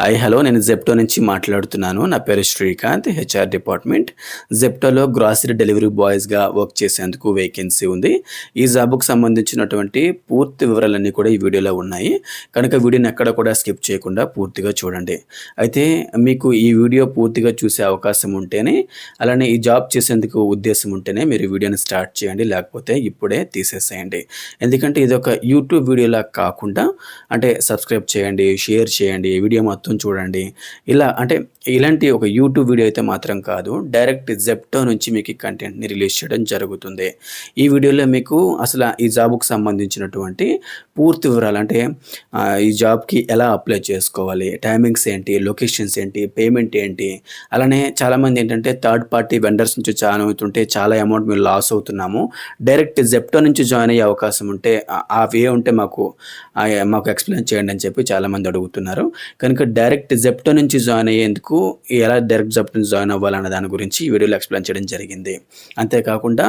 Hi hello. నేను Zepto నుంచి మాట్లాడుతున్నాను. నా పేరు శ్రీకాంత్ హెచ్ఆర్ డిపార్ట్మెంట్. జెప్టోలో గ్రాసరీ డెలివరీ బాయ్స్గా వర్క్ చేసేందుకు వేకెన్సీ ఉంది. ఈ జాబ్కు సంబంధించినటువంటి పూర్తి వివరాలన్నీ కూడా ఈ వీడియోలో ఉన్నాయి. కనుక వీడియోని ఎక్కడ కూడా స్కిప్ చేయకుండా పూర్తిగా చూడండి. అయితే మీకు ఈ వీడియో పూర్తిగా చూసే అవకాశం ఉంటేనే అలానే ఈ జాబ్ చేసేందుకు ఉద్దేశం ఉంటేనే మీరు వీడియోని స్టార్ట్ చేయండి లేకపోతే ఇప్పుడే తీసేసేయండి. ఎందుకంటే ఇది ఒక యూట్యూబ్ వీడియోలా కాకుండా అంటే సబ్స్క్రైబ్ చేయండి షేర్ చేయండి. వీడియో మొత్తం చూడండి. ఇలా అంటే ఇలాంటి ఒక యూట్యూబ్ వీడియో అయితే మాత్రం కాదు డైరెక్ట్ జెప్టో నుంచి మీకు కంటెంట్ని రిలీజ్ చేయడం జరుగుతుంది. ఈ వీడియోలో మీకు అసలు ఈ జాబ్కు సంబంధించినటువంటి పూర్తి వివరాలు అంటే ఈ జాబ్కి ఎలా అప్లై చేసుకోవాలి టైమింగ్స్ ఏంటి లొకేషన్స్ ఏంటి పేమెంట్ ఏంటి అలానే చాలామంది ఏంటంటే థర్డ్ పార్టీ వెండర్స్ నుంచి జాయిన్ అవుతుంటే చాలా అమౌంట్ మేము లాస్ అవుతున్నాము. డైరెక్ట్ జెప్టో నుంచి జాయిన్ అయ్యే అవకాశం ఉంటే ఆ- వే ఉంటే మాకు మాకు ఎక్స్ప్లెయిన్ చేయండి అని చెప్పి చాలామంది అడుగుతున్నారు. కనుక డైరెక్ట్ జెప్టో నుంచి జాయిన్ అయ్యేందుకు ఎలా డైరెక్ట్ జెప్టో నుంచి జాయిన్ అవ్వాలన్న దాని గురించి ఈ వీడియోలో ఎక్స్ప్లెయిన్ చేయడం జరిగింది. అంతేకాకుండా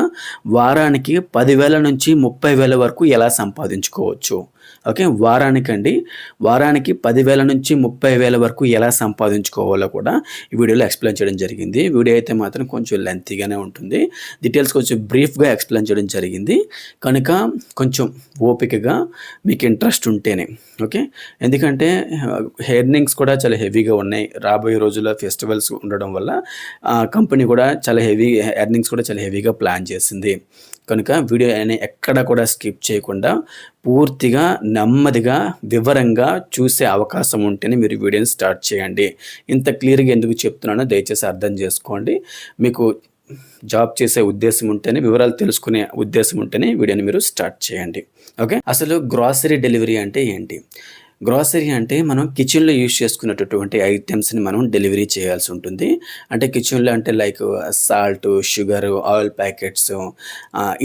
వారానికి పదివేల నుంచి ముప్పై వేల వరకు ఎలా సంపాదించుకోవచ్చు? ఓకే వారానికండి. వారానికి పదివేల నుంచి ముప్పై వేల వరకు ఎలా సంపాదించుకోవాలో కూడా ఈ వీడియోలో ఎక్స్ప్లెయిన్ చేయడం జరిగింది. వీడియో అయితే మాత్రం కొంచెం లెంతీగానే ఉంటుంది. డీటెయిల్స్ కొంచెం బ్రీఫ్గా ఎక్స్ప్లెయిన్ చేయడం జరిగింది. కనుక కొంచెం ఓపికగా మీకు ఇంట్రెస్ట్ ఉంటేనే ఓకే? ఎందుకంటే హెర్నింగ్స్ కూడా చాలా హెవీగా ఉన్నాయి. రాబోయే రోజుల్లో ఫెస్టివల్స్ ఉండడం వల్ల కంపెనీ కూడా చాలా హెవీ ఎర్నింగ్స్ కూడా చాలా హెవీగా ప్లాన్ చేసింది. కనుక వీడియో అని ఎక్కడ కూడా స్కిప్ చేయకుండా పూర్తిగా నెమ్మదిగా వివరంగా చూసే అవకాశం ఉంటేనే మీరు వీడియోని స్టార్ట్ చేయండి. ఇంత క్లియర్గా ఎందుకు చెప్తున్నానో దయచేసి అర్థం చేసుకోండి. మీకు జాబ్ చేసే ఉద్దేశం ఉంటేనే వివరాలు తెలుసుకునే ఉద్దేశం ఉంటేనే వీడియోని మీరు స్టార్ట్ చేయండి. ఓకే? అసలు గ్రాసరీ డెలివరీ అంటే ఏంటి? గ్రాసరీ అంటే మనం కిచెన్లో యూజ్ చేసుకున్నటువంటి ఐటమ్స్ని మనం డెలివరీ చేయాల్సి ఉంటుంది. అంటే కిచెన్లో అంటే like salt sugar oil packets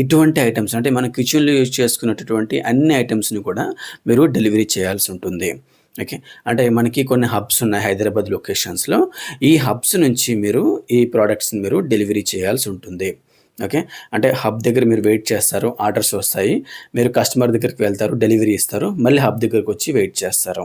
ఇటువంటి ఐటమ్స్ అంటే మనం కిచెన్లో యూజ్ చేసుకున్నటువంటి అన్ని ఐటమ్స్ని కూడా మీరు డెలివరీ చేయాల్సి ఉంటుంది. ఓకే అంటే మనకి కొన్ని హబ్స్ ఉన్నాయి హైదరాబాద్ లొకేషన్స్లో ఈ హబ్స్ నుంచి మీరు ఈ ప్రోడక్ట్స్ని మీరు డెలివరీ చేయాల్సి ఉంటుంది. ఓకే? అంటే హబ్ దగ్గర మీరు వెయిట్ చేస్తారు ఆర్డర్స్ వస్తాయి. మీరు కస్టమర్ దగ్గరికి వెళ్తారు డెలివరీ ఇస్తారు మళ్ళీ హబ్ దగ్గరకు వచ్చి వెయిట్ చేస్తారు.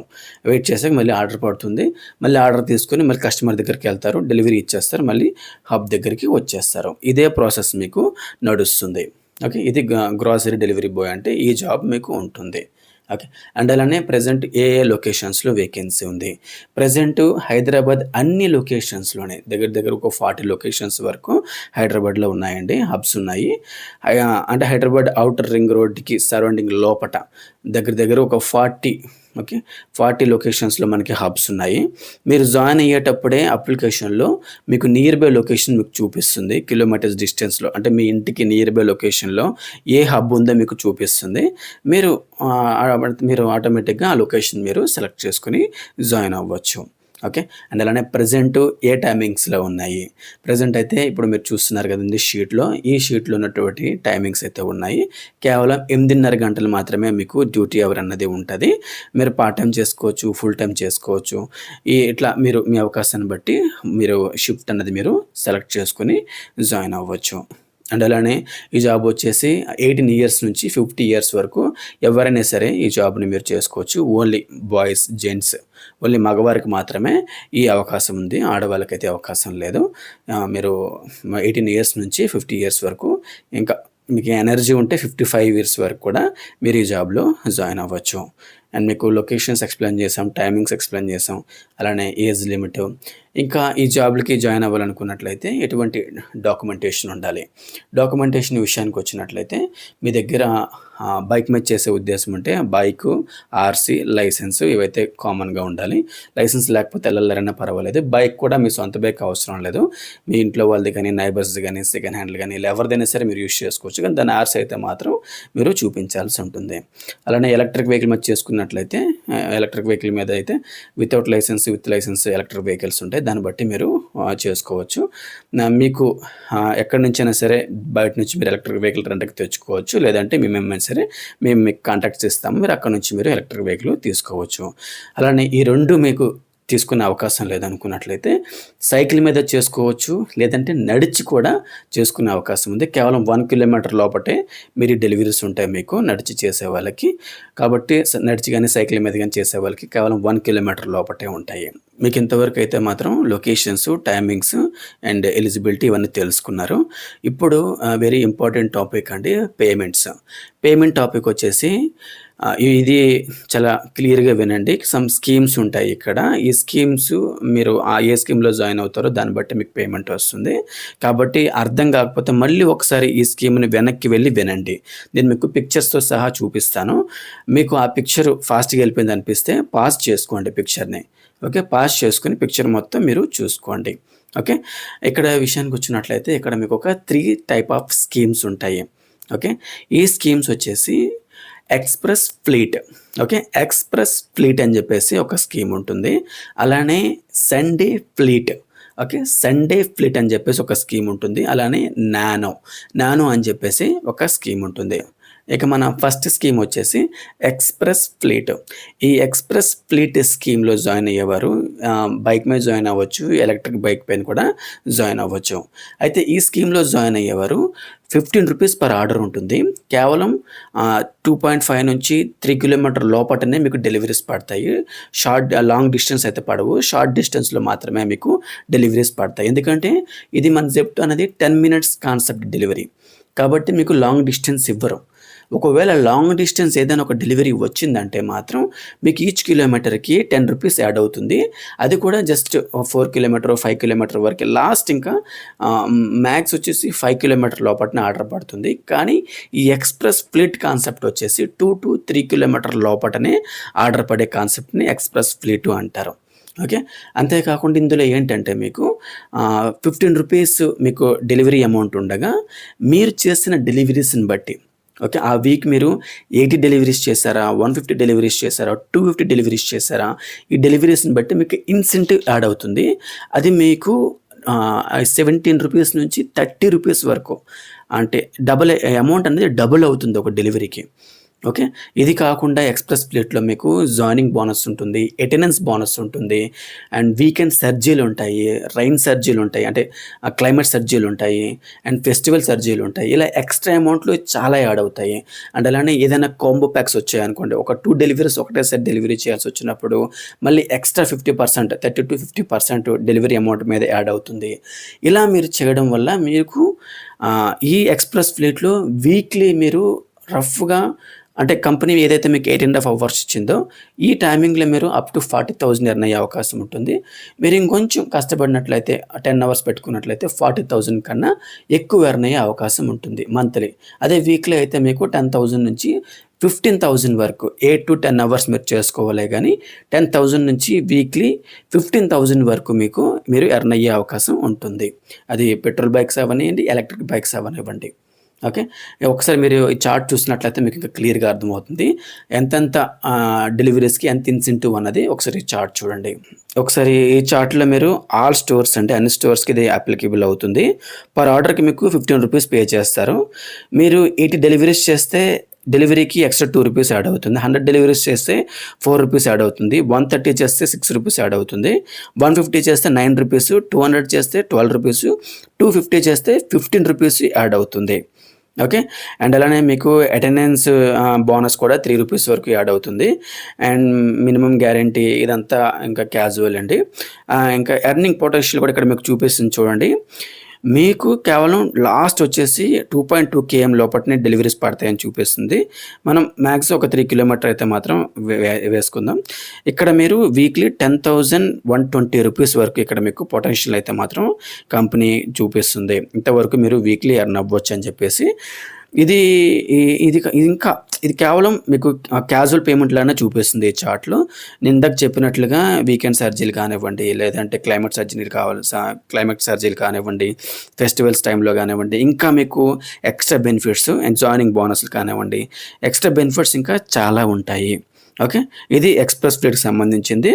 వెయిట్ చేసాక మళ్ళీ ఆర్డర్ పడుతుంది. మళ్ళీ ఆర్డర్ తీసుకొని మళ్ళీ కస్టమర్ దగ్గరికి వెళ్తారు డెలివరీ ఇచ్చేస్తారు మళ్ళీ హబ్ దగ్గరికి వచ్చేస్తారు. ఇదే ప్రాసెస్ మీకు నడుస్తుంది. ఓకే? ఇది గ్రాసరీ డెలివరీ బాయ్ అంటే ఈ జాబ్ మీకు ఉంటుంది. ఓకే అండ్ అలానే ప్రజెంట్ ఏ ఏ లొకేషన్స్లో వేకెన్సీ ఉంది. ప్రజెంట్ హైదరాబాద్ అన్ని లొకేషన్స్లోనే దగ్గర దగ్గర ఒక ఫార్టీ లొకేషన్స్ వరకు హైదరాబాద్లో ఉన్నాయండి హబ్స్ ఉన్నాయి. అంటే హైదరాబాద్ అవుటర్ రింగ్ రోడ్కి సరౌండింగ్ లోపట దగ్గర దగ్గర ఒక ఫార్టీ ఓకే? ఫార్టీ లొకేషన్స్లో మనకి హబ్స్ ఉన్నాయి. మీరు జాయిన్ అయ్యేటప్పుడే అప్లికేషన్లో మీకు నియర్ బై లొకేషన్ మీకు చూపిస్తుంది. కిలోమీటర్స్ డిస్టెన్స్లో అంటే మీ ఇంటికి నియర్ బై లొకేషన్లో ఏ హబ్ ఉందో మీకు చూపిస్తుంది. మీరు మీరు ఆటోమేటిక్గా ఆ లొకేషన్ మీరు సెలెక్ట్ చేసుకుని జాయిన్ అవ్వచ్చు. ఓకే? అండ్ అలానే ప్రజెంట్ ఏ టైమింగ్స్లో ఉన్నాయి? ప్రజెంట్ అయితే ఇప్పుడు మీరు చూస్తున్నారు కదండి షీట్లో. ఈ షీట్లో ఉన్నటువంటి టైమింగ్స్ అయితే ఉన్నాయి. కేవలం ఎనిమిదిన్నర గంటలు మాత్రమే మీకు డ్యూటీ అవర్ అన్నది ఉంటుంది. మీరు పార్ట్ టైం చేసుకోవచ్చు ఫుల్ టైం చేసుకోవచ్చు. ఈ ఇట్లా మీరు మీ అవకాశాన్ని బట్టి మీరు షిఫ్ట్ అన్నది మీరు సెలెక్ట్ చేసుకుని జాయిన్ అవ్వచ్చు. అండ్ అలానే ఈ జాబ్ వచ్చేసి ఎయిటీన్ ఇయర్స్ నుంచి ఫిఫ్టీ ఇయర్స్ వరకు ఎవరైనా సరే ఈ జాబ్ని మీరు చేసుకోవచ్చు. ఓన్లీ బాయ్స్ జెంట్స్ ఓన్లీ మగవారికి మాత్రమే ఈ అవకాశం ఉంది. ఆడవాళ్ళకైతే అవకాశం లేదు. మీరు ఎయిటీన్ ఇయర్స్ నుంచి ఫిఫ్టీ ఇయర్స్ వరకు ఇంకా మీకు ఎనర్జీ ఉంటే ఫిఫ్టీ ఫైవ్ ఇయర్స్ వరకు కూడా మీరు ఈ జాబ్లో జాయిన్ అవ్వచ్చు. అండ్ మీకు లొకేషన్స్ ఎక్స్ప్లెయిన్ చేసాం టైమింగ్స్ ఎక్స్ప్లెయిన్ చేసాం. అలానే ఏజ్ లిమిట్ ఇంకా ఈ జాబ్లకి జాయిన్ అవ్వాలనుకున్నట్లయితే ఎటువంటి డాక్యుమెంటేషన్ ఉండాలి. డాక్యుమెంటేషన్ విషయానికి వచ్చినట్లయితే మీ దగ్గర బైక్ మీద చేసే ఉద్దేశం ఉంటే బైక్ ఆర్సీ లైసెన్స్ ఇవైతే కామన్గా ఉండాలి. లైసెన్స్ లేకపోతే వెళ్ళలేరన్నా పర్వాలేదు. బైక్ కూడా మీ సొంత బైక్ అవసరం లేదు. మీ ఇంట్లో వాళ్ళది కానీ నైబర్స్ కానీ సెకండ్ హ్యాండ్లు కానీ ఇలా ఎవరిదైనా సరే మీరు యూస్ చేసుకోవచ్చు. కానీ దాని ఆర్సీ అయితే మాత్రం మీరు చూపించాల్సి ఉంటుంది. అలానే ఎలక్ట్రిక్ వెహికల్ మీద చేసుకున్నట్లయితే ఎలక్ట్రిక్ వెహికల్ మీద అయితే without licence with licence electric vehicles ఉంటాయి. దాన్ని బట్టి మీరు చేసుకోవచ్చు. మీకు ఎక్కడి నుంచైనా సరే బయట నుంచి మీరు ఎలక్ట్రిక్ వెహికల్ రెంట్కి తెచ్చుకోవచ్చు. లేదంటే మేమేమైనా సరే మేము మీకు కాంటాక్ట్ చేస్తాము. మీరు అక్కడ నుంచి మీరు ఎలక్ట్రిక్ వెహికల్ తీసుకోవచ్చు. అలానే ఈ రెండు మీకు తీసుకునే అవకాశం లేదనుకున్నట్లయితే సైకిల్ మీద చేసుకోవచ్చు లేదంటే నడిచి కూడా చేసుకునే అవకాశం ఉంది. కేవలం వన్ కిలోమీటర్ లోపటే మీరు డెలివరీస్ ఉంటాయి మీకు నడిచి చేసే వాళ్ళకి. కాబట్టి స- నడిచి కానీ సైకిల్ మీద కానీ చేసే వాళ్ళకి కేవలం వన్ కిలోమీటర్ లోపటే ఉంటాయి. మీకు ఇంతవరకు అయితే మాత్రం లొకేషన్స్ టైమింగ్స్ అండ్ ఎలిజిబిలిటీ ఇవన్నీ తెలుసుకున్నారు. ఇప్పుడు వెరీ ఇంపార్టెంట్ టాపిక్ అండి పేమెంట్స్. పేమెంట్ టాపిక్ వచ్చేసి ఇది చాలా క్లియర్గా వినండి. సమ్ స్కీమ్స్ ఉంటాయి ఇక్కడ. ఈ స్కీమ్స్ మీరు ఆ ఏ స్కీమ్లో జాయిన్ అవుతారో దాన్ని బట్టి మీకు పేమెంట్ వస్తుంది. కాబట్టి అర్థం కాకపోతే మళ్ళీ ఒకసారి ఈ స్కీమ్ని వెనక్కి వెళ్ళి వినండి. నేను మీకు పిక్చర్స్తో సహా చూపిస్తాను. మీకు ఆ పిక్చర్ ఫాస్ట్గా వెళ్ళిపోయింది అనిపిస్తే పాస్ చేసుకోండి పిక్చర్ని. ఓకే? పాస్ చేసుకుని పిక్చర్ మొత్తం మీరు చూసుకోండి. ఓకే? ఇక్కడ విషయానికి వచ్చినట్లయితే ఇక్కడ మీకు ఒక త్రీ టైప్ ఆఫ్ స్కీమ్స్ ఉంటాయి. ఓకే? ఈ స్కీమ్స్ వచ్చేసి express fleet. Okay? Express fleet అని చెప్పేసి ఒక స్కీమ్ ఉంటుంది. అలానే Sunday fleet. Okay? Sunday fleet అని చెప్పేసి ఒక స్కీమ్ ఉంటుంది. అలానే నానో. నానో అని చెప్పేసి ఒక స్కీమ్ ఉంటుంది. ఇక మన ఫస్ట్ స్కీమ్ వచ్చేసి ఎక్స్ప్రెస్ ఫ్లీట్ ఈ ఎక్స్ప్రెస్ ఫ్లీట్ స్కీమ్లో జాయిన్ అయ్యేవారు బైక్ మీద జాయిన్ అవ్వచ్చు ఎలక్ట్రిక్ బైక్ పైన కూడా జాయిన్ అవ్వచ్చు. అయితే ఈ స్కీమ్లో జాయిన్ అయ్యేవారు ఫిఫ్టీన్ రూపీస్ పర్ ఆర్డర్ ఉంటుంది. కేవలం టూ పాయింట్ ఫైవ్ నుంచి త్రీ కిలోమీటర్ లోపటనే మీకు డెలివరీస్ పడతాయి. షార్ట్ లాంగ్ డిస్టెన్స్ అయితే పడవు. షార్ట్ డిస్టెన్స్లో మాత్రమే మీకు డెలివరీస్ పడతాయి. ఎందుకంటే ఇది మన జెప్ట్ అనేది టెన్ మినిట్స్ కాన్సెప్ట్ డెలివరీ కాబట్టి మీకు లాంగ్ డిస్టెన్స్ ఇవ్వరు. ఒకవేళ లాంగ్ డిస్టెన్స్ ఏదైనా ఒక డెలివరీ వచ్చిందంటే మాత్రం మీకు ఈచ్ కిలోమీటర్కి టెన్ రూపీస్ యాడ్ అవుతుంది. అది కూడా just four kilometre five kilometre వరకు. లాస్ట్ ఇంకా మ్యాక్స్ వచ్చేసి ఫైవ్ కిలోమీటర్ లోపలనే ఆర్డర్ పడుతుంది. కానీ ఈ ఎక్స్ప్రెస్ ఫ్లీట్ కాన్సెప్ట్ వచ్చేసి టూ టు త్రీ కిలోమీటర్ లోపలనే ఆర్డర్ పడే కాన్సెప్ట్ని ఎక్స్ప్రెస్ ఫ్లీట్ అంటారు. ఓకే? అంతేకాకుండా ఇందులో ఏంటంటే మీకు ఫిఫ్టీన్ రూపీస్ మీకు డెలివరీ అమౌంట్ ఉండగా మీరు చేసిన డెలివరీస్ని బట్టి ఓకే ఆ వీక్ మీరు ఎయిటీ డెలివరీస్ చేశారా వన్ ఫిఫ్టీ డెలివరీస్ చేశారా టూ ఫిఫ్టీ డెలివరీస్ చేశారా ఈ డెలివరీస్ని బట్టి మీకు ఇన్సెంటివ్ యాడ్ అవుతుంది. అది మీకు సెవెంటీన్ రూపీస్ నుంచి థర్టీ రూపీస్ వరకు అంటే డబుల్ అమౌంట్ అనేది డబుల్ అవుతుంది ఒక డెలివరీకి. ఓకే? ఇది కాకుండా ఎక్స్ప్రెస్ ప్లేట్లో మీకు జాయినింగ్ బోనస్ ఉంటుంది అటెండెన్స్ బోనస్ ఉంటుంది అండ్ వీకెండ్ సర్జీలు ఉంటాయి రైన్ సర్జీలు ఉంటాయి అంటే క్లైమేట్ సర్జీలు ఉంటాయి అండ్ ఫెస్టివల్ సర్జీలు ఉంటాయి. ఇలా ఎక్స్ట్రా అమౌంట్లు చాలా యాడ్ అవుతాయి. అండ్ అలానే ఏదైనా కాంబో ప్యాక్స్ వచ్చాయనుకోండి ఒక టూ డెలివరీస్ ఒకటే సెట్ డెలివరీ చేయాల్సి వచ్చినప్పుడు మళ్ళీ extra fifty percent thirty to fifty percent delivery amount మీద యాడ్ అవుతుంది. ఇలా మీరు చేయడం వల్ల మీకు ఈ ఎక్స్ప్రెస్ ఫ్లీట్లో వీక్లీ మీరు రఫ్గా అంటే కంపెనీ ఏదైతే మీకు ఎయిట్ అండ్ హాఫ్ అవర్స్ ఇచ్చిందో ఈ టైమింగ్లో మీరు up to forty thousand earn అయ్యే అవకాశం ఉంటుంది. మీరు ఇంకొంచెం కష్టపడినట్లయితే టెన్ అవర్స్ పెట్టుకున్నట్లయితే ఫార్టీ థౌజండ్ కన్నా ఎక్కువ ఎర్న్ అయ్యే అవకాశం ఉంటుంది మంత్లీ. అదే వీక్లీ అయితే మీకు టెన్ థౌజండ్ నుంచి ఫిఫ్టీన్ థౌజండ్ వరకు ఎయిట్ టు టెన్ అవర్స్ మీరు చేసుకోవాలి కానీ టెన్ థౌజండ్ నుంచి వీక్లీ ఫిఫ్టీన్ థౌజండ్ వరకు మీకు మీరు ఎర్న్ అయ్యే అవకాశం ఉంటుంది. అది పెట్రోల్ బైక్స్ అవనివ్వండి ఎలక్ట్రిక్ బైక్స్ అవనివ్వండి. ఓకే ఒకసారి మీరు ఈ చార్ట్ చూసినట్లయితే మీకు ఇంకా క్లియర్గా అర్థమవుతుంది. ఎంతెంత డెలివరీస్కి ఎంత ఇన్సెంటివ్ అన్నది ఒకసారి ఈ చార్ట్ చూడండి. ఒకసారి ఈ చార్ట్లో మీరు ఆల్ స్టోర్స్ అంటే అన్ని స్టోర్స్కి ఇది అప్లికేబుల్ అవుతుంది. పర్ ఆర్డర్కి మీకు ఫిఫ్టీన్ రూపీస్ పే చేస్తారు. మీరు ఎయిటీ డెలివరీస్ చేస్తే డెలివరీకి ఎక్స్ట్రా టూ రూపీస్ యాడ్ అవుతుంది. హండ్రెడ్ డెలివరీస్ చేస్తే ఫోర్ రూపీస్ యాడ్ అవుతుంది. వన్ థర్టీ చేస్తే సిక్స్ రూపీస్ యాడ్ అవుతుంది. వన్ ఫిఫ్టీ చేస్తే నైన్ రూపీస్ టూ హండ్రెడ్ చేస్తే ట్వెల్వ్ రూపీస్ టూ ఫిఫ్టీ చేస్తే ఫిఫ్టీన్ రూపీస్ యాడ్ అవుతుంది. ఓకే? అండ్ అలానే మీకు అటెండెన్స్ బోనస్ కూడా త్రీ రూపీస్ వరకు యాడ్ అవుతుంది. అండ్ మినిమం గ్యారంటీ ఇదంతా ఇంకా క్యాజువల్ అండి. ఇంకా ఎర్నింగ్ పొటెన్షియల్ కూడా ఇక్కడ మీకు చూపిస్తుంది చూడండి. మీకు కేవలం లాస్ట్ వచ్చేసి టూ పాయింట్ టూ కేఎం లోపలనే డెలివరీస్ పడతాయని చూపిస్తుంది. మనం మ్యాక్స్ ఒక త్రీ కిలోమీటర్ అయితే మాత్రం వేసుకుందాం. ఇక్కడ మీరు weekly ten thousand one twenty rupees వరకు ఇక్కడ మీకు పొటెన్షియల్ అయితే మాత్రం కంపెనీ చూపిస్తుంది. ఇంతవరకు మీరు వీక్లీ ఎర్న్ అవ్వచ్చు అని చెప్పేసి ఇది ఇది ఇంకా ఇది కేవలం మీకు క్యాజువల్ పేమెంట్లానే చూపిస్తుంది ఈ చార్ట్లో. నేను ఇందాక చెప్పినట్లుగా వీకెండ్ సర్జీలు కానివ్వండి లేదంటే క్లైమేట్ సర్జరీలు కావాలి క్లైమేట్ సర్జరీలు కానివ్వండి ఫెస్టివల్స్ టైంలో కానివ్వండి ఇంకా మీకు ఎక్స్ట్రా బెనిఫిట్స్ అండ్ జాయినింగ్ బోనస్లు కానివ్వండి ఎక్స్ట్రా బెనిఫిట్స్ ఇంకా చాలా ఉంటాయి. ఓకే? ఇది ఎక్స్ప్రెస్ ప్లేట్కి సంబంధించింది.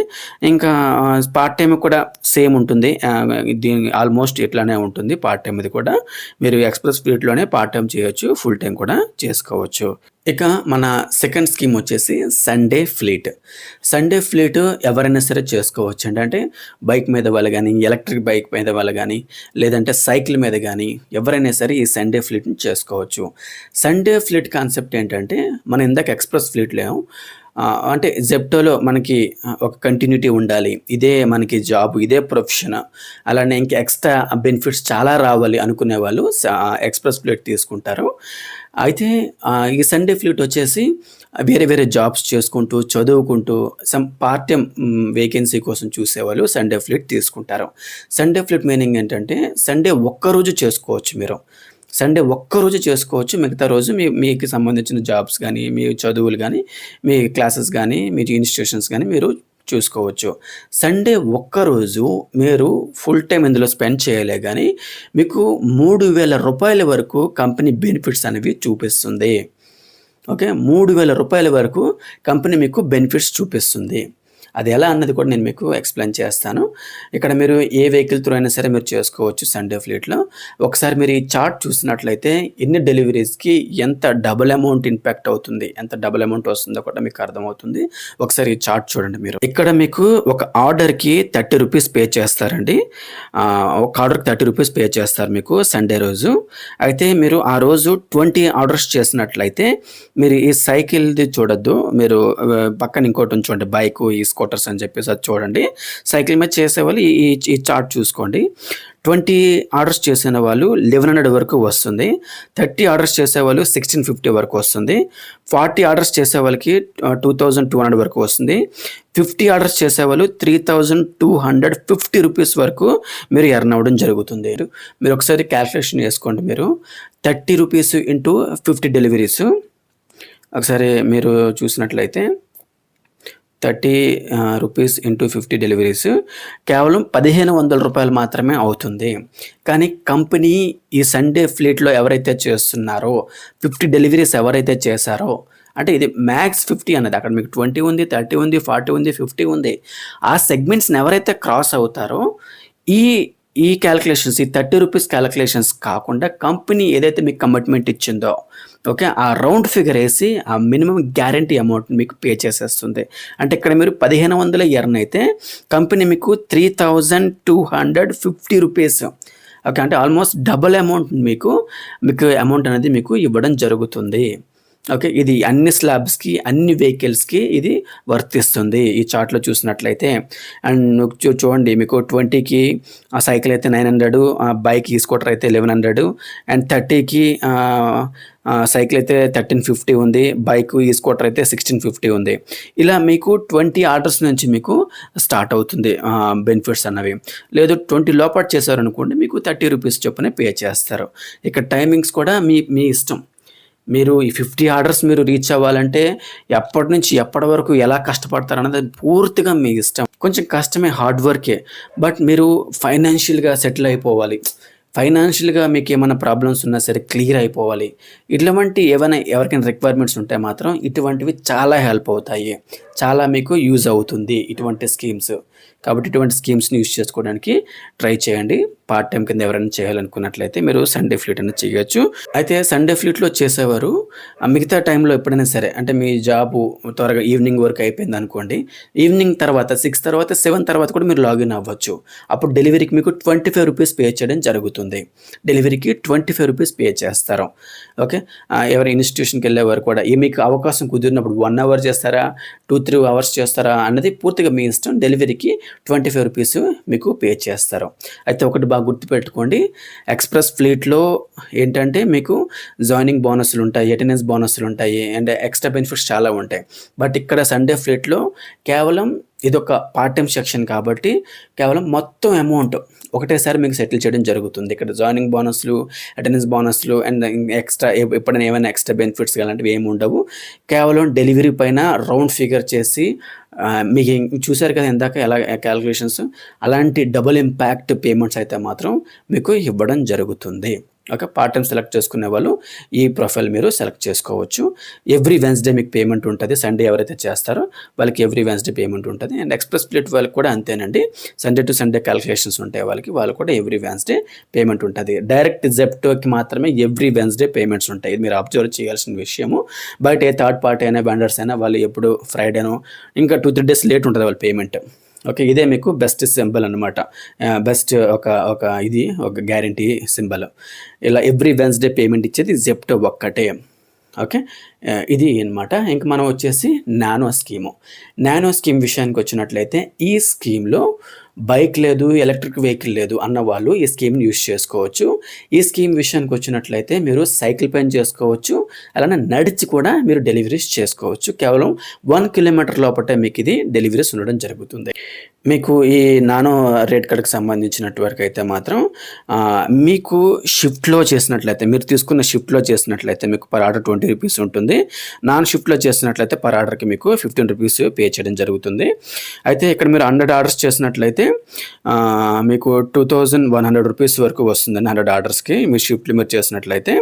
ఇంకా పార్ట్ టైం కూడా సేమ్ ఉంటుంది. దీని ఆల్మోస్ట్ ఇట్లానే ఉంటుంది పార్ట్ టైం ఇది కూడా. మీరు ఎక్స్ప్రెస్ ప్లేట్లోనే పార్ట్ టైం చేయొచ్చు ఫుల్ టైం కూడా చేసుకోవచ్చు. ఇక మన సెకండ్ స్కీమ్ వచ్చేసి సండే ఫ్లీట్. సండే ఫ్లీట్ ఎవరైనా సరే చేసుకోవచ్చు. అంటే బైక్ మీద వాళ్ళు కానీ ఎలక్ట్రిక్ బైక్ మీద వాళ్ళు కానీ లేదంటే సైకిల్ మీద కానీ ఎవరైనా సరే ఈ సండే ఫ్లీట్ని చేసుకోవచ్చు. సండే ఫ్లీట్ కాన్సెప్ట్ ఏంటంటే మనం ఇందాక ఎక్స్ప్రెస్ ఫ్లీట్లో అంటే జెప్టోలో మనకి ఒక కంటిన్యూటీ ఉండాలి. ఇదే మనకి జాబ్ ఇదే ప్రొఫెషన్ అలానే ఇంకా ఎక్స్ట్రా బెనిఫిట్స్ చాలా రావాలి అనుకునే వాళ్ళు ఎక్స్ప్రెస్ ఫ్లైట్ తీసుకుంటారు. అయితే ఈ సండే ఫ్లూట్ వచ్చేసి వేరే వేరే జాబ్స్ చేసుకుంటూ చదువుకుంటూ సమ్ పార్ట్ టైం వేకెన్సీ కోసం చూసేవాళ్ళు సండే ఫ్లూట్ తీసుకుంటారు. సండే ఫ్లూట్ మీనింగ్ ఏంటంటే సండే ఒక్కరోజు చేసుకోవచ్చు మీరు. సండే ఒక్కరోజు చేసుకోవచ్చు. మిగతా రోజు మీ మీకు సంబంధించిన జాబ్స్ కానీ మీ చదువులు కానీ మీ క్లాసెస్ కానీ మీ ఇన్స్టిట్యూషన్స్ కానీ మీరు చూసుకోవచ్చు. సండే ఒక్కరోజు మీరు ఫుల్ టైం ఇందులో స్పెండ్ చేయలే కానీ మీకు మూడు వేల రూపాయల వరకు కంపెనీ బెనిఫిట్స్ అనేవి చూపిస్తుంది. ఓకే? మూడు వేల రూపాయల వరకు కంపెనీ మీకు బెనిఫిట్స్ చూపిస్తుంది. అది ఎలా అన్నది కూడా నేను మీకు ఎక్స్ప్లెయిన్ చేస్తాను. ఇక్కడ మీరు ఏ వెహికల్ త్రూ అయినా సరే మీరు చేసుకోవచ్చు సండే ఫ్లీట్లో ఒకసారి మీరు ఈ చార్ట్ చూసినట్లయితే ఎన్ని డెలివరీస్కి ఎంత డబుల్ అమౌంట్ ఇంపాక్ట్ అవుతుంది ఎంత డబుల్ అమౌంట్ వస్తుందో కూడా మీకు అర్థమవుతుంది. ఒకసారి ఈ చార్ట్ చూడండి మీరు. ఇక్కడ మీకు ఒక ఆర్డర్కి థర్టీ రూపీస్ పే చేస్తారండి. ఒక ఆర్డర్కి థర్టీ రూపీస్ పే చేస్తారు మీకు సండే రోజు. అయితే మీరు ఆ రోజు ట్వంటీ ఆర్డర్స్ చేసినట్లయితే మీరు ఈ సైకిల్ది చూడొద్దు. మీరు పక్కన ఇంకోటి ఉంచండి బైక్ ఈ క్వార్టర్స్ అని చెప్పేసి అది చూడండి. సైకిల్ మీద చేసేవాళ్ళు ఈ ఈ చార్ట్ చూసుకోండి. ట్వంటీ ఆర్డర్స్ చేసిన వాళ్ళు లెవెన్ హండ్రెడ్ వరకు వస్తుంది. థర్టీ ఆర్డర్స్ చేసే వాళ్ళు సిక్స్టీన్ ఫిఫ్టీ వరకు వస్తుంది. ఫార్టీ ఆర్డర్స్ చేసే వాళ్ళకి టూ థౌజండ్ టూ హండ్రెడ్ వరకు వస్తుంది. ఫిఫ్టీ ఆర్డర్స్ చేసే వాళ్ళు three thousand two hundred fifty rupees వరకు మీరు ఎర్న్ అవ్వడం జరుగుతుంది. మీరు ఒకసారి క్యాల్కులేషన్ చేసుకోండి మీరు. Thirty rupees into fifty deliveries ఒకసారి మీరు చూసినట్లయితే thirty rupees into fifty deliveries. కేవలం పదిహేను వందల రూపాయలు మాత్రమే అవుతుంది. కానీ కంపెనీ ఈ సండే ఫ్లీట్లో ఎవరైతే చేస్తున్నారో ఫిఫ్టీ డెలివరీస్ ఎవరైతే చేశారో అంటే ఇది మ్యాక్స్ ఫిఫ్టీ అన్నది. అక్కడ మీకు ట్వంటీ ఉంది థర్టీ ఉంది ఫార్టీ ఉంది ఫిఫ్టీ ఉంది. ఆ సెగ్మెంట్స్ని ఎవరైతే క్రాస్ అవుతారో ఈ ఈ క్యాలిక్యులేషన్స్ ఈ థర్టీ రూపీస్ క్యాలిక్యులేషన్స్ కాకుండా కంపెనీ ఏదైతే మీకు కమిట్మెంట్ ఇచ్చిందో ఓకే? ఆ రౌండ్ ఫిగర్ వేసి ఆ మినిమం గ్యారంటీ అమౌంట్ మీకు పే చేసేస్తుంది. అంటే ఇక్కడ మీరు పదిహేను వందల ఇయర్న్ అయితే కంపెనీ మీకు three thousand two hundred fifty rupees. Okay? అంటే ఆల్మోస్ట్ డబుల్ అమౌంట్ మీకు మీకు అమౌంట్ అనేది మీకు ఇవ్వడం జరుగుతుంది. ఓకే? ఇది అన్ని స్లాబ్స్కి అన్ని వెహికల్స్కి ఇది వర్తిస్తుంది ఈ చార్ట్లో చూసినట్లయితే. అండ్ చూ చూడండి మీకు ట్వంటీకి ఆ సైకిల్ అయితే నైన్ హండ్రెడ్ బైక్ ఈ స్కూటర్ అయితే లెవెన్ హండ్రెడ్ అండ్ థర్టీకి సైకిల్ అయితే థర్టీన్ ఫిఫ్టీ ఉంది. బైక్ ఈ స్కూటర్ అయితే సిక్స్టీన్ ఫిఫ్టీ ఉంది. ఇలా మీకు ట్వంటీ ఆర్డర్స్ నుంచి మీకు స్టార్ట్ అవుతుంది బెనిఫిట్స్ అన్నవి. లేదు ట్వంటీ లోపాటు చేశారనుకోండి మీకు థర్టీ రూపీస్ చొప్పున పే చేస్తారు. ఇక టైమింగ్స్ కూడా మీ మీ ఇష్టం. మీరు ఈ ఫిఫ్టీ ఆర్డర్స్ మీరు రీచ్ అవ్వాలంటే ఎప్పటి నుంచి ఎప్పటి వరకు ఎలా కష్టపడతారు అన్నది పూర్తిగా మీ ఇష్టం. కొంచెం కష్టమే హార్డ్ వర్కే. బట్ మీరు ఫైనాన్షియల్గా సెటిల్ అయిపోవాలి. ఫైనాన్షియల్గా మీకు ఏమైనా ప్రాబ్లమ్స్ ఉన్నా సరే క్లియర్ అయిపోవాలి. ఇటువంటి ఏమైనా ఎవరికైనా రిక్వైర్మెంట్స్ ఉంటే మాత్రం ఇటువంటివి చాలా హెల్ప్ అవుతాయి. చాలా మీకు యూజ్ అవుతుంది ఇటువంటి స్కీమ్స్. కాబట్టి ఇటువంటి స్కీమ్స్ని యూజ్ చేసుకోవడానికి ట్రై చేయండి. పార్ట్ టైం కింద ఎవరైనా చేయాలనుకున్నట్లయితే మీరు సండే ఫ్లీట్ అనేది చేయొచ్చు. అయితే సండే ఫ్లీట్లో చేసేవారు మిగతా టైంలో ఎప్పుడైనా సరే అంటే మీ జాబ్ త్వరగా ఈవినింగ్ వరకు అయిపోయింది అనుకోండి ఈవినింగ్ తర్వాత సిక్స్ తర్వాత సెవెన్ తర్వాత కూడా మీరు లాగిన్ అవ్వచ్చు. అప్పుడు డెలివరీకి మీకు ట్వంటీ ఫైవ్ రూపీస్ పే చేయడం జరుగుతుంది. డెలివరీకి ట్వంటీ ఫైవ్ రూపీస్ పే చేస్తారు. ఓకే ఎవరి ఇన్స్టిట్యూషన్కి వెళ్ళేవారు కూడా ఈ మీకు అవకాశం కుదిరినప్పుడు వన్ అవర్ చేస్తారా? టూ త్రీ అవర్స్ చేస్తారా? అన్నది పూర్తిగా మీ ఇష్టం. డెలివరీకి ట్వంటీ ఫైవ్ రూపీస్ మీకు పే చేస్తారు. అయితే ఒకటి బాగా గుర్తుపెట్టుకోండి. ఎక్స్ప్రెస్ ఫ్లీట్లో ఏంటంటే మీకు జాయినింగ్ బోనస్లు ఉంటాయి అటెండెన్స్ బోనస్లు ఉంటాయి అండ్ ఎక్స్ట్రా బెనిఫిట్స్ చాలా ఉంటాయి. బట్ ఇక్కడ సండే ఫ్లీట్లో కేవలం ఇదొక పార్ట్ టైం సెక్షన్ కాబట్టి కేవలం మొత్తం అమౌంట్ ఒకటేసారి మీకు సెటిల్ చేయడం జరుగుతుంది. ఇక్కడ జాయినింగ్ బోనస్లు అటెండెన్స్ బోనస్లు అండ్ ఎక్స్ట్రా ఎప్పుడైనా ఏమైనా ఎక్స్ట్రా బెనిఫిట్స్ అలాంటివి ఏమి ఉండవు. కేవలం డెలివరీ పైన రౌండ్ ఫిగర్ చేసి మీకు చూసారు కదా ఇందాక ఎలా క్యాలిక్యులేషన్స్ అలాంటి డబుల్ ఇంపాక్ట్ పేమెంట్స్ అయితే మాత్రం మీకు ఇవ్వడం జరుగుతుంది. ఓకే పార్ట్ టైం సెలెక్ట్ చేసుకునే వాళ్ళు ఈ ప్రొఫైల్ మీరు సెలెక్ట్ చేసుకోవచ్చు. ఎవ్రీ వెన్స్డే మీకు పేమెంట్ ఉంటుంది. సండే ఎవరైతే చేస్తారో వాళ్ళకి ఎవ్రీ వెన్స్డే పేమెంట్ ఉంటుంది. అండ్ ఎక్స్ప్రెస్ ప్లేట్ వాళ్ళకి కూడా అంతేనండి. సండే టు సండే క్యాలిక్యులేషన్స్ ఉంటాయి వాళ్ళకి. వాళ్ళు కూడా ఎవ్రీ వెన్స్డే పేమెంట్ ఉంటుంది. డైరెక్ట్ జెప్టోకి మాత్రమే ఎవ్రీ వెన్స్డే పేమెంట్స్ ఉంటాయి. ఇది మీరు అబ్జర్వ్ చేయాల్సిన విషయము. బయట ఏ థర్డ్ పార్టీ అయినా వెండర్స్ అయినా వాళ్ళు ఎప్పుడు ఫ్రైడేనో ఇంకా టూ త్రీ డేస్ లేట్ ఉంటుంది వాళ్ళ పేమెంట్ ఓకే ఇదే మీకు బెస్ట్ సింబల్ అనమాట బెస్ట్ ఒక ఒక ఇది ఒక గ్యారంటీ సింబల్ ఇలా ఎవ్రీ వెన్స్డే పేమెంట్ ఇచ్చేది జెప్టో ఒక్కటే. ఓకే ఇది అనమాట ఇంక మనం వచ్చేసి నానో స్కీము నానో స్కీమ్ విషయానికి వచ్చినట్లయితే ఈ స్కీమ్లో బైక్ లేదు ఎలక్ట్రిక్ వెహికల్ లేదు అన్న వాళ్ళు ఈ స్కీమ్ని యూస్ చేసుకోవచ్చు. ఈ స్కీమ్ విషయానికి వచ్చినట్లయితే మీరు సైకిల్ పైన చేసుకోవచ్చు. అలానే నడిచి కూడా మీరు డెలివరీస్ చేసుకోవచ్చు. కేవలం వన్ కిలోమీటర్ లోపటే మీకు ఇది డెలివరీస్ ఉండడం జరుగుతుంది. మీకు ఈ నానో రేట్ కార్డ్కి సంబంధించినట్టు వరకు అయితే మాత్రం మీకు షిఫ్ట్లో చేసినట్లయితే మీరు తీసుకున్న షిఫ్ట్లో చేసినట్లయితే మీకు పర్ ఆర్డర్ ట్వంటీ రూపీస్ ఉంటుంది. నాన్ షిఫ్ట్లో చేసినట్లయితే పర్ ఆర్డర్కి మీకు ఫిఫ్టీన్ రూపీస్ పే చేయడం జరుగుతుంది. అయితే ఇక్కడ మీరు హండ్రెడ్ ఆర్డర్స్ చేసినట్లయితే మీకు two thousand one hundred rupees వరకు వస్తుందండి హండ్రెడ్ ఆర్డర్స్కి మీరు షిఫ్ట్లు మీరు చేసినట్లయితే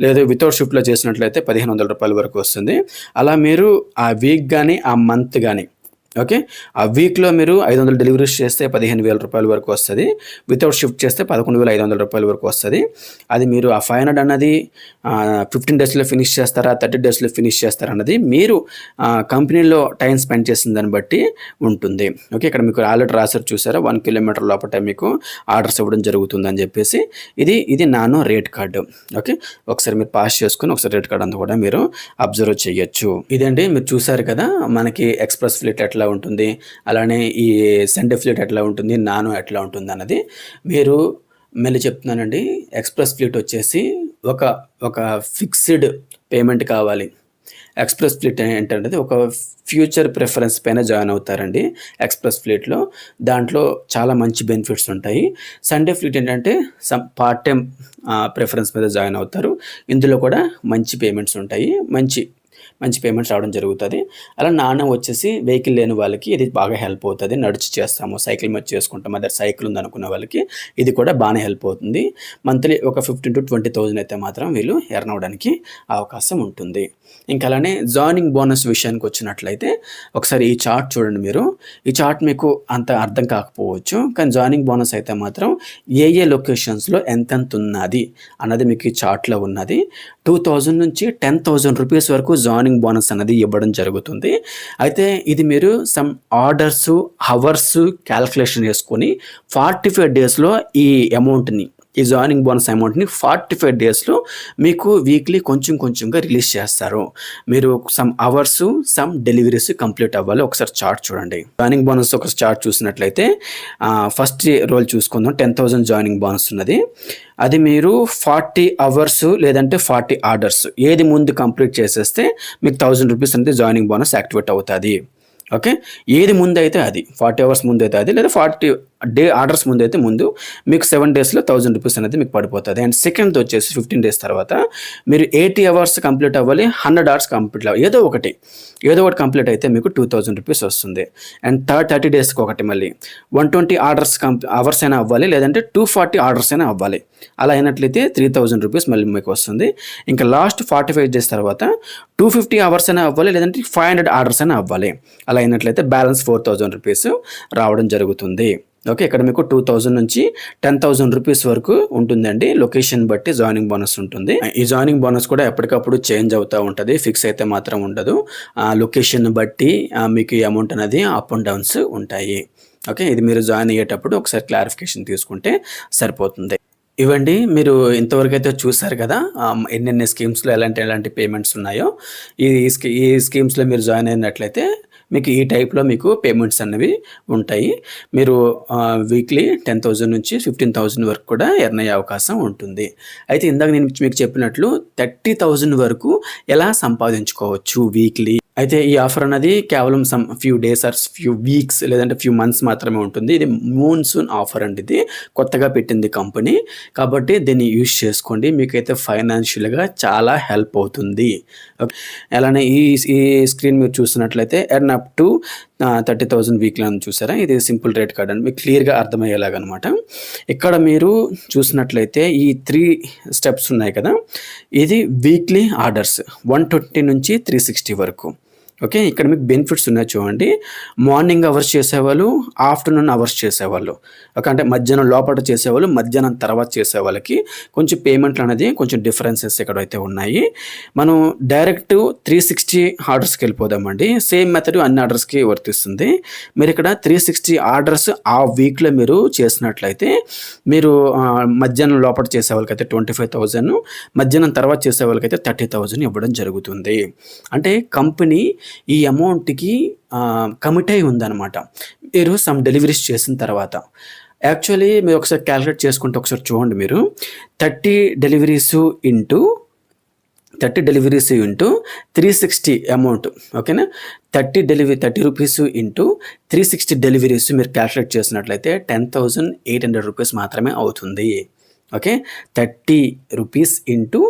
లేదు వితౌట్ షిఫ్ట్లో చేసినట్లయితే పదిహేను వందల రూపాయల వరకు వస్తుంది. అలా మీరు ఆ వీక్ కానీ ఆ మంత్ కానీ ఓకే? ఆ వీక్లో మీరు ఐదు వందలు డెలివరీస్ చేస్తే పదిహేను వేల రూపాయల వరకు వస్తుంది. వితౌట్ షిఫ్ట్ చేస్తే పదకొండు వేల ఐదు వందల రూపాయల వరకు వస్తుంది. అది మీరు ఆ ఫైవ్ హండ్రెడ్ అన్నది ఫిఫ్టీన్ డేస్లో ఫినిష్ చేస్తారా థర్టీ డేస్లో ఫినిష్ చేస్తారా అన్నది మీరు కంపెనీలో టైం స్పెండ్ చేసిన దాన్ని బట్టి ఉంటుంది. ఓకే? ఇక్కడ మీకు ఆల్రెడీ రాసారు చూసారా? వన్ కిలోమీటర్ లోపల మీకు ఆర్డర్స్ ఇవ్వడం జరుగుతుంది అని చెప్పేసి ఇది ఇది నానో రేట్ కార్డు. ఓకే? ఒకసారి మీరు పాస్ చేసుకుని ఒకసారి రేట్ కార్డు అంతా కూడా మీరు అబ్జర్వ్ చేయొచ్చు. ఇదండి మీరు చూసారు కదా? మనకి ఎక్స్ప్రెస్ ఫ్లీట్ ఎట్లా ఉంటుంది. అలానే ఈ సెంటర్ ఫ్లీట్ ఎట్లా ఉంటుంది నానో ఎట్లా ఉంటుంది అన్నది మీరు మళ్ళీ చెప్తున్నానండి. ఎక్స్ప్రెస్ ఫ్లీట్ వచ్చేసి ఒక ఒక ఫిక్స్డ్ పేమెంట్ కావాలి. ఎక్స్ప్రెస్ ఫ్లీట్ ఏంటంటే ఒక ఫ్యూచర్ ప్రిఫరెన్స్ పైన జాయిన్ అవుతారండి ఎక్స్ప్రెస్ ఫ్లీట్లో దాంట్లో చాలా మంచి బెనిఫిట్స్ ఉంటాయి. సండే ఫ్లీట్ ఏంటంటే సమ్ పార్ట్ టైం ప్రిఫరెన్స్ మీద జాయిన్ అవుతారు. ఇందులో కూడా మంచి పేమెంట్స్ ఉంటాయి. మంచి మంచి పేమెంట్స్ రావడం జరుగుతుంది. అలా నాన్న వచ్చేసి వెహికల్ లేని వాళ్ళకి ఇది బాగా హెల్ప్ అవుతుంది. నడిచి చేస్తాము. సైకిల్ మీద చేసుకుంటాం అదే సైకిల్ ఉంది అనుకున్న వాళ్ళకి ఇది కూడా బాగానే హెల్ప్ అవుతుంది. మంత్లీ ఒక ఫిఫ్టీన్ టు ట్వంటీ థౌజండ్ అయితే మాత్రం వీళ్ళు ఎర్న్ అవడానికి అవకాశం ఉంటుంది. ఇంకా అలానే జాయినింగ్ బోనస్ విషయానికి వచ్చినట్లయితే ఒకసారి ఈ చార్ట్ చూడండి మీరు. ఈ చార్ట్ మీకు అంత అర్థం కాకపోవచ్చు. కానీ జాయినింగ్ బోనస్ అయితే మాత్రం ఏ ఏ లొకేషన్స్లో ఎంతెంత ఉన్నది అన్నది మీకు ఈ చార్ట్లో ఉన్నది. టూ థౌజండ్ నుంచి టెన్ థౌజండ్ రూపీస్ వరకు జాయినింగ్ బోనస్ అనేది ఇవ్వడం జరుగుతుంది. అయితే ఇది మీరు సమ్ ఆర్డర్స్ హవర్స్ క్యాల్కులేషన్ చేసుకొని ఫార్టీ ఫైవ్ డేస్లో ఈ అమౌంట్ని ఈ జాయినింగ్ బోనస్ అమౌంట్ని ఫార్టీ ఫైవ్ డేస్లో మీకు వీక్లీ కొంచెం కొంచెంగా రిలీజ్ చేస్తారు. మీరు some hours some deliveries complete అవ్వాలి. ఒకసారి చార్ట్ చూడండి. జాయినింగ్ బోనస్ ఒక చార్ట్ చూసినట్లయితే ఫస్ట్ రోల్ చూసుకుందాం. టెన్ థౌసండ్ జాయినింగ్ బోనస్ ఉన్నది. అది మీరు ఫార్టీ అవర్స్ లేదంటే ఫార్టీ ఆర్డర్స్ ఏది ముందు కంప్లీట్ చేసేస్తే మీకు థౌజండ్ రూపీస్ అనేది జాయినింగ్ బోనస్ యాక్టివేట్ అవుతుంది. ఓకే ఏది ముందు అయితే అది. ఫార్టీ అవర్స్ ముందు అయితే అది. లేదా ఫార్టీ డే ఆర్డర్స్ ముందు అయితే ముందు మీకు సెవెన్ డేస్లో థౌజండ్ రూపీస్ అనేది మీకు పడిపోతుంది. అండ్ సెకండ్ వచ్చేసి ఫిఫ్టీన్ డేస్ తర్వాత మీరు ఎయిటీ అవర్స్ కంప్లీట్ అవ్వాలి హండ్రెడ్ అవర్స్ కంప్లీట్ అవ్వాలి. ఏదో ఒకటి ఏదో ఒకటి కంప్లీట్ అయితే మీకు టూ థౌజండ్ రూపీస్ వస్తుంది. అండ్ థర్డ్ థర్టీ డేస్కి ఒకటి మళ్ళీ వన్ ట్వంటీ ఆర్డర్స్ కంప్ అవర్స్ అయినా అవ్వాలి లేదంటే టూ ఫార్టీ ఆర్డర్స్ అయినా అవ్వాలి. అలా అయినట్లయితే త్రీ థౌజండ్ రూపీస్ మళ్ళీ మీకు వస్తుంది. ఇంకా లాస్ట్ ఫార్టీ ఫైవ్ డేస్ తర్వాత టూ ఫిఫ్టీ అవర్స్ అయినా అవ్వాలి లేదంటే ఫైవ్ హండ్రెడ్ ఆర్డర్స్ అయినా అవ్వాలి. అలా అయినట్లయితే బ్యాలెన్స్ ఫోర్ థౌజండ్ రూపీస్ రావడం జరుగుతుంది. ఓకే ఇక్కడ మీకు టూ థౌజండ్ నుంచి టెన్ థౌసండ్ రూపీస్ వరకు ఉంటుందండి. లొకేషన్ బట్టి జాయినింగ్ బోనస్ ఉంటుంది. ఈ జాయినింగ్ బోనస్ కూడా ఎప్పటికప్పుడు చేంజ్ అవుతూ ఉంటుంది. ఫిక్స్ అయితే మాత్రం ఉండదు. ఆ లొకేషన్ బట్టి మీకు ఈ అమౌంట్ అనేది అప్ అండ్ డౌన్స్ ఉంటాయి. ఓకే ఇది మీరు జాయిన్ అయ్యేటప్పుడు ఒకసారి క్లారిఫికేషన్ తీసుకుంటే సరిపోతుంది. ఇవ్వండి మీరు ఇంతవరకు అయితే చూసారు కదా ఎన్నెన్ని స్కీమ్స్లో ఎలాంటి ఎలాంటి పేమెంట్స్ ఉన్నాయో. ఈ స్కీ ఈ స్కీమ్స్లో మీరు జాయిన్ అయినట్లయితే మీకు ఈ టైప్లో మీకు పేమెంట్స్ అనేవి ఉంటాయి. మీరు వీక్లీ టెన్ థౌజండ్ నుంచి ఫిఫ్టీన్ థౌజండ్ వరకు కూడా ఎర్న్ అయ్యే అవకాశం ఉంటుంది. అయితే ఇందాక నేను మీకు చెప్పినట్లు థర్టీ థౌజండ్ వరకు ఎలా సంపాదించుకోవచ్చు వీక్లీ అయితే ఈ ఆఫర్ అనేది కేవలం some few days or few weeks లేదంటే ఫ్యూ మంత్స్ మాత్రమే ఉంటుంది. ఇది మూన్సూన్ ఆఫర్ అండి ఇది. కొత్తగా పెట్టింది కంపెనీ. కాబట్టి దీన్ని యూజ్ చేసుకోండి. మీకైతే ఫైనాన్షియల్గా చాలా హెల్ప్ అవుతుంది. ఓకే అలానే ఈ ఈ స్క్రీన్ మీరు చూసినట్లయితే earn up to thirty thousand వీక్లో అని చూసారా? ఇది సింపుల్ రేట్ కార్డ్ అండి. మీకు క్లియర్గా అర్థమయ్యేలాగనమాట. ఇక్కడ మీరు చూసినట్లయితే ఈ త్రీ స్టెప్స్ ఉన్నాయి కదా. ఇది వీక్లీ ఆర్డర్స్. వన్ ట్వంటీ నుంచి త్రీ సిక్స్టీ వరకు. ఓకే? ఇక్కడ మీకు బెనిఫిట్స్ ఉన్నాయి చూడండి. మార్నింగ్ అవర్స్ చేసేవాళ్ళు ఆఫ్టర్నూన్ అవర్స్ చేసేవాళ్ళు. ఓకే? అంటే మధ్యాహ్నం లోపల చేసేవాళ్ళు మధ్యాహ్నం తర్వాత చేసే వాళ్ళకి కొంచెం పేమెంట్లు అనేది కొంచెం డిఫరెన్సెస్ ఇక్కడ అయితే ఉన్నాయి. మనం డైరెక్ట్ త్రీ సిక్స్టీ ఆర్డర్స్కి వెళ్ళిపోదామండి. సేమ్ మెథడ్ అన్ని ఆర్డర్స్కి వర్తిస్తుంది. మీరు ఇక్కడ త్రీ సిక్స్టీ ఆర్డర్స్ ఆ వీక్లో మీరు చేసినట్లయితే మీరు మధ్యాహ్నం లోపల చేసే వాళ్ళకైతే ట్వంటీ ఫైవ్ థౌజండ్ మధ్యాహ్నం తర్వాత చేసే వాళ్ళకైతే థర్టీ థౌజండ్ ఇవ్వడం జరుగుతుంది. అంటే కంపెనీ ఈ అమౌంట్కి కమిట్ అయి ఉందన్నమాట. మీరు సమ్ డెలివరీస్ చేసిన తర్వాత. యాక్చువల్లీ మీరు ఒకసారి క్యాలిక్యులేట్ చేసుకుంటే ఒకసారి చూడండి మీరు. Thirty deliveries into thirty deliveries into three sixty amount ఓకేనా? Thirty delivery thirty rupees into three sixty deliveries మీరు క్యాల్కులేట్ చేసినట్లయితే ten thousand eight hundred rupees మాత్రమే అవుతుంది. Okay? Thirty rupees into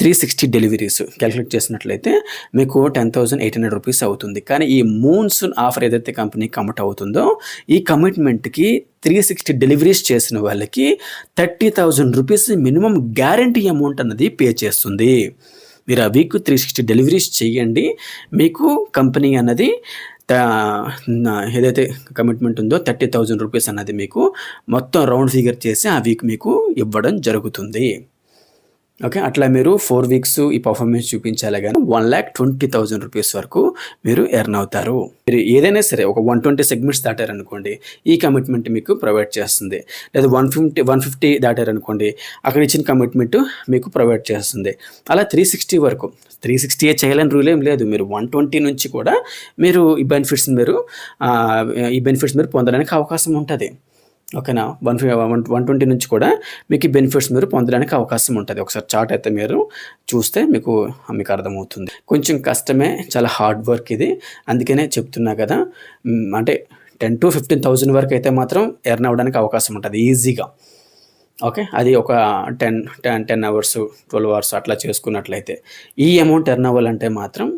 three sixty deliveries. Calculate చేసినట్లయితే మీకు ten thousand eight hundred rupees అవుతుంది. కానీ ఈ మూన్సూన్ ఆఫర్ ఏదైతే కంపెనీ కమిట్ అవుతుందో ఈ కమిట్మెంట్కి త్రీ సిక్స్టీ డెలివరీస్ చేసిన వాళ్ళకి thirty thousand rupees minimum guarantee amount అన్నది పే చేస్తుంది. మీరు ఆ వీక్ త్రీ సిక్స్టీ డెలివరీస్ చేయండి. మీకు కంపెనీ అన్నది ఏదైతే కమిట్మెంట్ ఉందో థర్టీ థౌజండ్ రూపీస్ అన్నది మీకు మొత్తం రౌండ్ ఫిగర్ చేసి ఆ వీక్ మీకు ఇవ్వడం జరుగుతుంది. ఓకే అట్లా మీరు ఫోర్ వీక్స్ ఈ పర్ఫార్మెన్స్ చూపించాలి కానీ one lakh twenty thousand rupees వరకు మీరు ఎర్న్ అవుతారు. మీరు ఏదైనా సరే ఒక వన్ ట్వంటీ సెగ్మెంట్స్ దాటారనుకోండి ఈ కమిట్మెంట్ మీకు ప్రొవైడ్ చేస్తుంది. లేదా వన్ ఫిఫ్టీ వన్ ఫిఫ్టీ దాటారనుకోండి అక్కడ ఇచ్చిన కమిట్మెంట్ మీకు ప్రొవైడ్ చేస్తుంది. అలా త్రీ సిక్స్టీ వరకు త్రీ సిక్స్టీ చేయాలని రూల్ ఏం లేదు. మీరు వన్ ట్వంటీ నుంచి కూడా మీరు ఈ బెనిఫిట్స్ మీరు ఈ బెనిఫిట్స్ మీరు పొందడానికి అవకాశం ఉంటుంది. ఓకేనా వన్ వన్ వన్ ట్వంటీ నుంచి కూడా మీకు ఈ బెనిఫిట్స్ మీరు పొందడానికి అవకాశం ఉంటుంది. ఒకసారి చార్ట్ అయితే మీరు చూస్తే మీకు మీకు అర్థమవుతుంది. కొంచెం కష్టమే చాలా హార్డ్ వర్క్ ఇది. అందుకనే చెప్తున్నా కదా అంటే టెన్ టు ఫిఫ్టీన్ థౌజండ్ వరకు అయితే మాత్రం ఎర్న్ అవ్వడానికి అవకాశం ఉంటుంది. ఈజీగా ఓకే అది ఒక ten ten ten hours twelve hours అట్లా చేసుకున్నట్లయితే. ఈ అమౌంట్ ఎర్న్ అవ్వాలంటే మాత్రం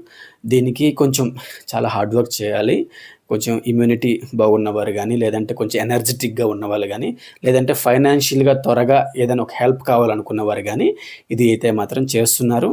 దీనికి కొంచెం చాలా హార్డ్ వర్క్ చేయాలి. కొంచెం ఇమ్యూనిటీ బాగున్నవారు కానీ లేదంటే కొంచెం ఎనర్జెటిక్గా ఉన్నవాళ్ళు కానీ లేదంటే ఫైనాన్షియల్గా త్వరగా ఏదైనా ఒక హెల్ప్ కావాలనుకున్నవారు కానీ ఇది అయితే మాత్రం చేస్తున్నారు.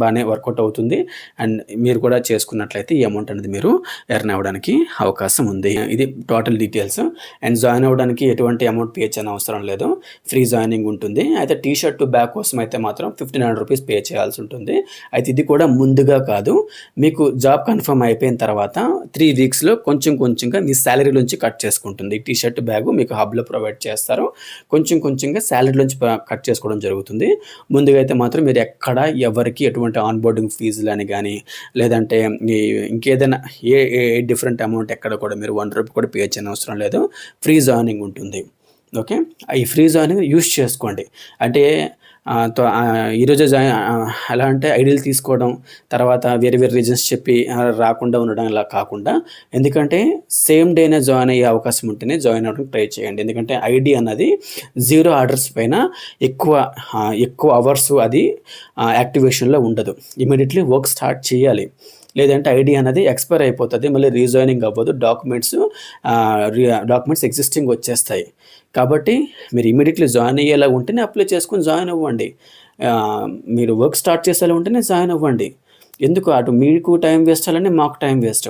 బాగానే వర్కౌట్ అవుతుంది. అండ్ మీరు కూడా చేసుకున్నట్లయితే ఈ అమౌంట్ అనేది మీరు ఎర్న్ అవ్వడానికి అవకాశం ఉంది. ఇది టోటల్ డీటెయిల్స్ అండ్ జాయిన్ అవ్వడానికి ఎటువంటి అమౌంట్ పే చేయని అవసరం లేదు. ఫ్రీ జాయినింగ్ ఉంటుంది. అయితే టీ షర్ట్ బ్యాగ్ కోసం అయితే మాత్రం ఫిఫ్టీన్ హండ్రెడ్ రూపీస్ పే చేయాల్సి ఉంటుంది. అయితే ఇది కూడా ముందుగా కాదు. మీకు జాబ్ కన్ఫర్మ్ అయిపోయిన తర్వాత త్రీ వీక్స్లో కొంచెం కొంచెంగా మీ శాలరీ నుంచి కట్ చేసుకుంటుంది. టీ షర్ట్ బ్యాగు మీకు హబ్లో ప్రొవైడ్ చేస్తారు. కొంచెం కొంచెంగా శాలరీ నుంచి కట్ చేసుకోవడం జరుగుతుంది. ముందుగా అయితే మాత్రం మీరు ఎక్కడ ఎవరికి ఎటువంటి ఆన్బోర్డింగ్ ఫీజులు అని కానీ లేదంటే ఇంకేదైనా ఏ ఏ డిఫరెంట్ అమౌంట్ ఎక్కడ కూడా మీరు వన్ రూపీ కూడా పే చేయని అవసరం లేదు. ఫ్రీ జాయినింగ్ ఉంటుంది. ఓకే ఈ ఫ్రీ జాయినింగ్ యూస్ చేసుకోండి. అంటే తో- ఈరోజే జాయిన్ ఎలా అంటే ఐడియల్ తీసుకోవడం తర్వాత వేరే వేరే రీజన్స్ చెప్పి రాకుండా ఉండడం ఇలా కాకుండా ఎందుకంటే సేమ్ డేనే జాయిన్ అయ్యే అవకాశం ఉంటేనే జాయిన్ అవ్వడం ట్రై చేయండి. ఎందుకంటే ఐడి అన్నది జీరో ఆర్డర్స్ పైన ఎక్కువ ఎక్కువ అవర్స్ అది యాక్టివేషన్లో ఉండదు. ఇమీడియట్లీ వర్క్ స్టార్ట్ చేయాలి. లేదంటే ఐడి అనేది ఎక్స్పైర్ అయిపోతుంది మళ్ళీ రీజాయినింగ్ అవ్వదు డాక్యుమెంట్స్ డాక్యుమెంట్స్ ఎగ్జిస్టింగ్ వచ్చేస్తాయి. కాబట్టి మీరు ఇమీడియట్లీ జాయిన్ అయ్యేలా ఉంటేనే అప్లై చేసుకొని జాయిన్ అవ్వండి. మీరు వర్క్ స్టార్ట్ చేసేలా ఉంటేనే జాయిన్ అవ్వండి. ఎందుకు? అటు మీకు టైం వేస్ట్ అవ్వాలని మాకు టైం వేస్ట్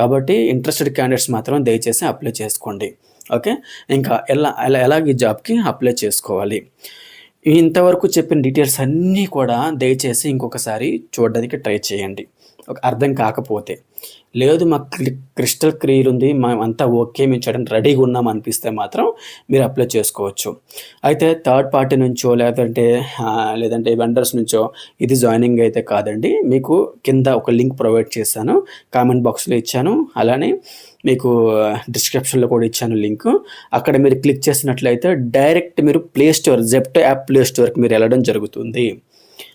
కాబట్టి ఇంట్రెస్టెడ్ క్యాండిడేట్స్ మాత్రం దయచేసి అప్లై చేసుకోండి. ఓకే ఇంకా ఎలా ఎలా ఎలా ఈ జాబ్కి అప్లై చేసుకోవాలి? ఇంతవరకు చెప్పిన డీటెయిల్స్ అన్నీ కూడా దయచేసి ఇంకొకసారి చూడడానికి ట్రై చేయండి. ఒక అర్థం కాకపోతే. లేదు మాకు క్రిస్టల్ క్లియర్ ఉంది మేము అంతా ఓకే మేము చేయడానికి రెడీగా ఉన్నాం అనిపిస్తే మాత్రం మీరు అప్లై చేసుకోవచ్చు. అయితే థర్డ్ పార్టీ నుంచో లేదంటే లేదంటే వెండర్స్ నుంచో ఇది జాయినింగ్ అయితే కాదండి. మీకు కింద ఒక లింక్ ప్రొవైడ్ చేశాను కామెంట్ బాక్స్లో ఇచ్చాను. అలానే మీకు డిస్క్రిప్షన్లో కూడా ఇచ్చాను లింక్. అక్కడ మీరు క్లిక్ చేసినట్లయితే డైరెక్ట్ మీరు play store Zepto app play స్టోర్కి మీరు వెళ్ళడం జరుగుతుంది.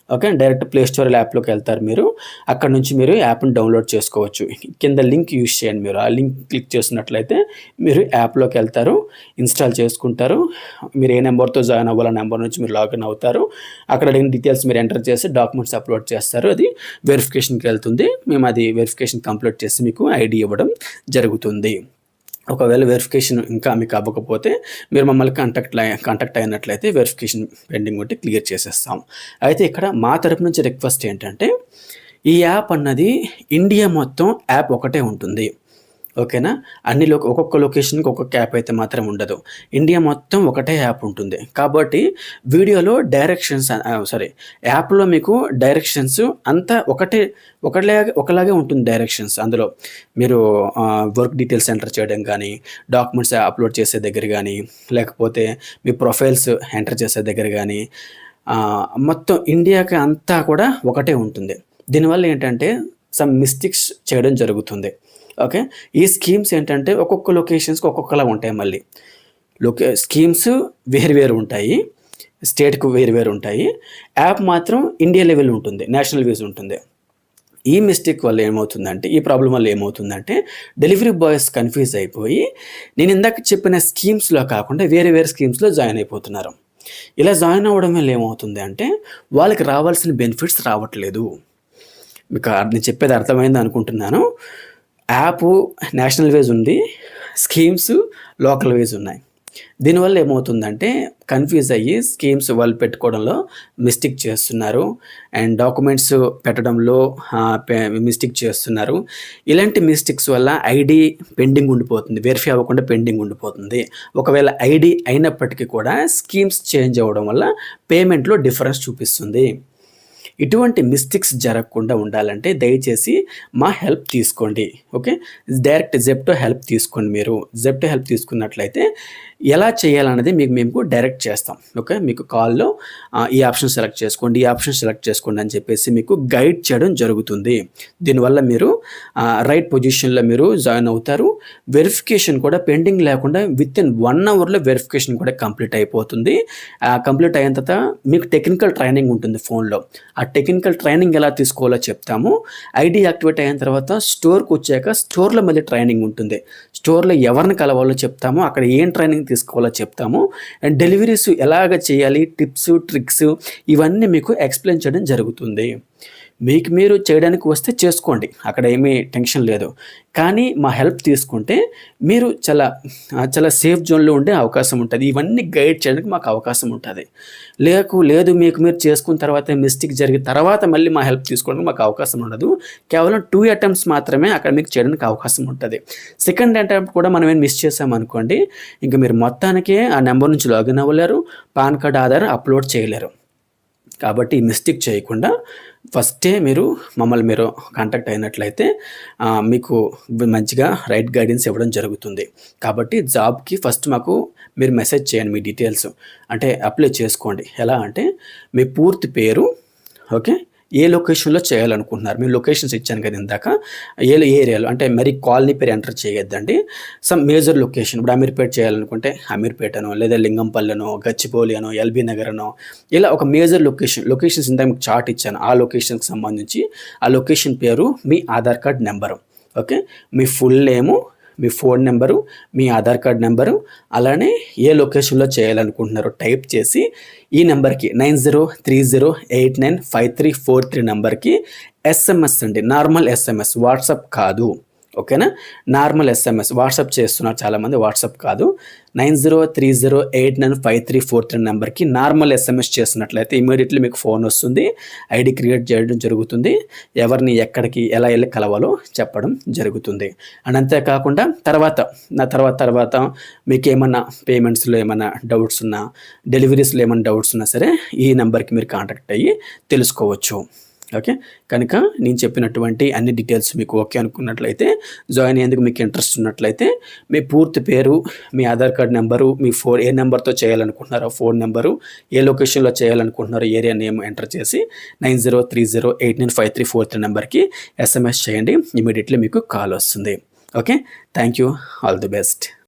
ఓకే డైరెక్ట్ ప్లే స్టోర్ యాప్లోకి వెళ్తారు మీరు. అక్కడ నుంచి మీరు యాప్ని డౌన్లోడ్ చేసుకోవచ్చు. కింద లింక్ యూజ్ చేయండి మీరు. ఆ లింక్ క్లిక్ చేసినట్లయితే మీరు యాప్లోకి వెళ్తారు ఇన్స్టాల్ చేసుకుంటారు. మీరు ఏ నెంబర్తో జాయిన్ అవ్వాలో నెంబర్ నుంచి మీరు లాగిన్ అవుతారు. అక్కడ అడిగిన డీటెయిల్స్ మీరు ఎంటర్ చేసి డాక్యుమెంట్స్ అప్లోడ్ చేస్తారు. అది వెరిఫికేషన్కి వెళ్తుంది. మేము అది వెరిఫికేషన్ కంప్లీట్ చేసి మీకు ఐడి ఇవ్వడం జరుగుతుంది. ఒకవేళ వెరిఫికేషన్ ఇంకా మీకు అవ్వకపోతే మీరు మమ్మల్ని కాంటాక్ట్ కాంటాక్ట్ అయినట్లయితే వెరిఫికేషన్ పెండింగ్ ఉంటే క్లియర్ చేసేస్తాం. అయితే ఇక్కడ మా తరపు నుంచి రిక్వెస్ట్ ఏంటంటే ఈ యాప్ అన్నది ఇండియా మొత్తం యాప్ ఒకటే ఉంటుంది. ఓకేనా? అన్ని లో ఒక్కొక్క లొకేషన్కి ఒక్కొక్క యాప్ అయితే మాత్రం ఉండదు. ఇండియా మొత్తం ఒకటే యాప్ ఉంటుంది. కాబట్టి వీడియోలో డైరెక్షన్స్ సారీ యాప్లో మీకు డైరెక్షన్స్ అంతా ఒకటే ఒకలాగే ఒకలాగే ఉంటుంది డైరెక్షన్స్ అందులో మీరు వర్క్ డీటెయిల్స్ ఎంటర్ చేయడం కానీ డాక్యుమెంట్స్ అప్లోడ్ చేసే దగ్గర కానీ లేకపోతే మీ ప్రొఫైల్స్ ఎంటర్ చేసే దగ్గర కానీ మొత్తం ఇండియాకి అంతా కూడా ఒకటే ఉంటుంది. దీనివల్ల ఏంటంటే సమ్ మిస్టేక్స్ చేయడం జరుగుతుంది. ఓకే? ఈ స్కీమ్స్ ఏంటంటే ఒక్కొక్క లొకేషన్స్కి ఒక్కొక్కలా ఉంటాయి మళ్ళీ. లొకే స్కీమ్స్ వేరు వేరు ఉంటాయి. స్టేట్కి వేరు వేరు ఉంటాయి. యాప్ మాత్రం ఇండియా లెవెల్ ఉంటుంది నేషనల్ వ్యూస్ ఉంటుంది. ఈ మిస్టేక్ వల్ల ఏమవుతుందంటే ఈ ప్రాబ్లం వల్ల ఏమవుతుందంటే డెలివరీ బాయ్స్ కన్ఫ్యూజ్ అయిపోయి నేను ఇందాక చెప్పిన స్కీమ్స్లో కాకుండా వేరే వేరే స్కీమ్స్లో జాయిన్ అయిపోతున్నారు. ఇలా జాయిన్ అవ్వడం వల్ల ఏమవుతుంది అంటే వాళ్ళకి రావాల్సిన బెనిఫిట్స్ రావట్లేదు. మీకు నేను చెప్పేది అర్థమైంది అనుకుంటున్నాను. యాప్ నేషనల్ వేజ్ ఉంది స్కీమ్స్ లోకల్ వేజ్ ఉన్నాయి. దీనివల్ల ఏమవుతుందంటే కన్ఫ్యూజ్ అయ్యి స్కీమ్స్ వాళ్ళు పెట్టుకోవడంలో మిస్టేక్ చేస్తున్నారు. అండ్ డాక్యుమెంట్స్ పెట్టడంలో మిస్టేక్ చేస్తున్నారు. ఇలాంటి మిస్టేక్స్ వల్ల ఐడి పెండింగ్ ఉండిపోతుంది వెరిఫై అవ్వకుండా పెండింగ్ ఉండిపోతుంది. ఒకవేళ ఐడి అయినప్పటికీ కూడా స్కీమ్స్ చేంజ్ అవ్వడం వల్ల పేమెంట్లో డిఫరెన్స్ చూపిస్తుంది. ఇటువంటి మిస్టేక్స్ జరగకుండా ఉండాలంటే దయచేసి మా హెల్ప్ తీసుకోండి. ఓకే? డైరెక్ట్ జెప్టో హెల్ప్ తీసుకోండి మీరు. జెప్టో హెల్ప్ తీసుకున్నట్లయితే ఎలా చేయాలన్నది మీకు మేము డైరెక్ట్ చేస్తాం. ఓకే? మీకు కాల్లో ఈ ఆప్షన్ సెలెక్ట్ చేసుకోండి ఈ ఆప్షన్ సెలెక్ట్ చేసుకోండి అని చెప్పేసి మీకు గైడ్ చేయడం జరుగుతుంది. దీనివల్ల మీరు రైట్ పొజిషన్లో మీరు జాయిన్ అవుతారు. వెరిఫికేషన్ కూడా పెండింగ్ లేకుండా విత్ ఇన్ వన్ అవర్లో వెరిఫికేషన్ కూడా కంప్లీట్ అయిపోతుంది. కంప్లీట్ అయిన తర్వాత మీకు టెక్నికల్ ట్రైనింగ్ ఉంటుంది ఫోన్లో. ఆ టెక్నికల్ ట్రైనింగ్ ఎలా తీసుకోవాలో చెప్తాము. ఐడి యాక్టివేట్ అయిన తర్వాత స్టోర్కి వచ్చాక స్టోర్లో మళ్ళీ ట్రైనింగ్ ఉంటుంది. స్టోర్లో ఎవరిని కలవాలో చెప్తాము. అక్కడ ఏం ట్రైనింగ్ తీసుకోవాలో చెప్తాము. అండ్ డెలివరీస్ ఎలాగ చేయాలి? టిప్స్ ట్రిక్స్ ఇవన్నీ మీకు ఎక్స్ప్లెయిన్ చేయడం జరుగుతుంది. మీకు మీరు చేయడానికి వస్తే చేసుకోండి. అక్కడ ఏమీ టెన్షన్ లేదు. కానీ మా హెల్ప్ తీసుకుంటే మీరు చాలా చాలా సేఫ్ జోన్లో ఉండే అవకాశం ఉంటుంది. ఇవన్నీ గైడ్ చేయడానికి మాకు అవకాశం ఉంటుంది. లేకు లేదు మీకు మీరు చేసుకున్న తర్వాత మిస్టేక్ జరిగిన తర్వాత మళ్ళీ మా హెల్ప్ తీసుకోవడానికి మాకు అవకాశం ఉండదు. కేవలం టూ అటెంప్ట్స్ మాత్రమే అక్కడ మీకు చేయడానికి అవకాశం ఉంటుంది. సెకండ్ అటెంప్ట్ కూడా మనం ఏం మిస్ చేసామనుకోండి ఇంకా మీరు మొత్తానికే ఆ నెంబర్ నుంచి లాగిన్ అవ్వలేరు పాన్ కార్డ్ ఆధార్ అప్లోడ్ చేయలేరు. కాబట్టి మిస్టేక్ చేయకుండా ఫస్టే మీరు మమ్మల్ని మీరు కాంటాక్ట్ అయినట్లయితే మీకు మంచిగా రైట్ గైడెన్స్ ఇవ్వడం జరుగుతుంది. కాబట్టి జాబ్కి ఫస్ట్ మాకు మీరు మెసేజ్ చేయండి మీ డీటెయిల్స్ అంటే అప్లై చేసుకోండి. ఎలా అంటే మీ పూర్తి పేరు ఓకే ఏ లొకేషన్లో చేయాలనుకుంటున్నారు? మేము లొకేషన్స్ ఇచ్చాను కదా ఇందాక. ఏ ఏరియాలో అంటే మరి కాలనీ పేరు ఎంటర్ చేయొద్దండి. సమ్ మేజర్ లొకేషన్ ఇప్పుడు అమీర్పేట చేయాలనుకుంటే అమీర్పేటనో లేదా లింగంపల్లెనో గచ్చిపోలి అనో ఎల్బీ నగర్ అనో ఇలా ఒక మేజర్ లొకేషన్ లొకేషన్స్ ఇందాక మీకు చార్ట్ ఇచ్చాను. ఆ లొకేషన్కి సంబంధించి ఆ లొకేషన్ పేరు మీ ఆధార్ కార్డ్ నెంబరు. ఓకే మీ ఫుల్ నేము మీ ఫోన్ నెంబరు మీ ఆధార్ కార్డ్ నెంబరు అలానే ఏ లొకేషన్లో చేయాలనుకుంటున్నారో టైప్ చేసి ఈ నెంబర్కి nine zero three zero eight nine five three four three నెంబర్కి ఎస్ఎంఎస్ అండి. నార్మల్ ఎస్ఎంఎస్ వాట్సాప్ కాదు. ఓకేనా? నార్మల్ ఎస్ఎంఎస్ వాట్సాప్ చేస్తున్నారు చాలామంది వాట్సాప్ కాదు. Nine zero three zero eight nine five three four three నెంబర్కి నార్మల్ ఎస్ఎంఎస్ చేస్తున్నట్లయితే ఇమీడియట్లీ మీకు ఫోన్ వస్తుంది. ఐడి క్రియేట్ చేయడం జరుగుతుంది. ఎవరిని ఎక్కడికి ఎలా వెళ్ళి కలవాలో చెప్పడం జరుగుతుంది. అండ్ అంతేకాకుండా తర్వాత నా తర్వాత తర్వాత మీకు ఏమన్నా పేమెంట్స్లో ఏమైనా డౌట్స్ ఉన్నా డెలివరీస్లో ఏమైనా డౌట్స్ ఉన్నా సరే ఈ నెంబర్కి మీరు కాంటాక్ట్ అయ్యి తెలుసుకోవచ్చు. ఓకే? కనుక నేను చెప్పినటువంటి అన్ని డీటెయిల్స్ మీకు ఓకే అనుకున్నట్లయితే జాయిన్ అయ్యేందుకు మీకు ఇంట్రెస్ట్ ఉన్నట్లయితే మీ పూర్తి పేరు మీ ఆధార్ కార్డ్ నెంబరు మీ ఫోన్ ఏ నెంబర్తో చేయాలనుకుంటున్నారో ఫోన్ నెంబరు ఏ లొకేషన్లో చేయాలనుకుంటున్నారో ఏరియా నేమ్ ఎంటర్ చేసి nine zero three zero eight nine five three four three నెంబర్కి ఎస్ఎంఎస్ చేయండి. ఇమీడియట్లీ మీకు కాల్ వస్తుంది. Okay? Thank you. All the best.